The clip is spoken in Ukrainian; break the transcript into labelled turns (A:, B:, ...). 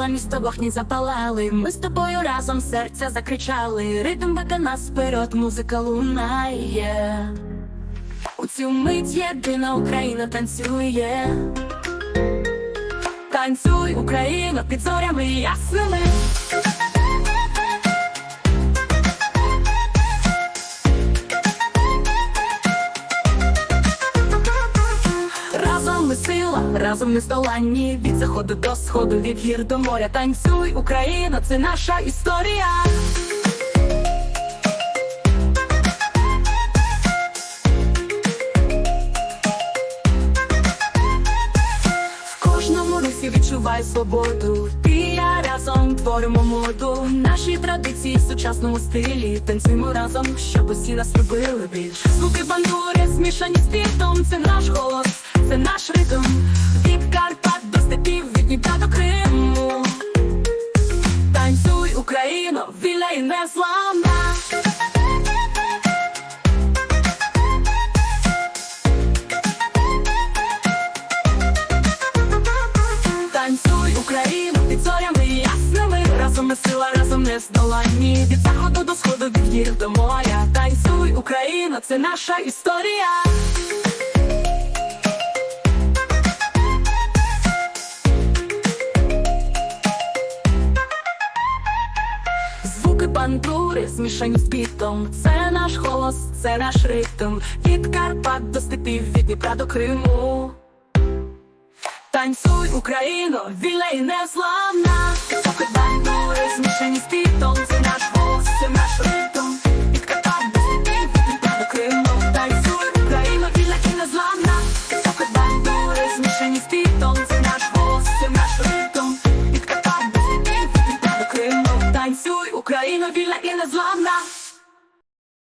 A: сила, місто вогні запалали. Ми з тобою разом серця закричали. Ритм веде нас вперед, музика лунає. У цю мить єдина Україна танцює. Танцюй, Україна, під зорями ясними. Сила, разом ми здоланні Від заходу до сходу, від гір до моря. Танцюй, Україна, це наша історія. В кожному русі відчувай свободу. Ти і я разом творимо моду. Наші традиції в сучасному стилі. Танцюємо разом, щоб усі нас любили більш Звуки бандури змішані з світом Це наш голос, це наш ритм. Від Карпат до степів, від Дніпра до Криму. Танцюй, Україно, вільна і незламна. Танцюй, Україну, під зорями ясними. Разом ми сила, разом не здолані Від заходу до сходу, від гір до моря. Танцюй, Україна, це наша історія бандури змішані з бітом Це наш голос, це наш ритм. Від Карпат до степів, від Дніпра до Криму. Танцюй, Україно, вільна і незламна. Звуки бандури змішані з бітом Це наш голос, це наш ритм. Криму. Танцюй, Україно, вільна і незламна. Звуки бандури змішані з бітом Це наш голос, це наш Криму. Танцюй, Україно, вільна і незламна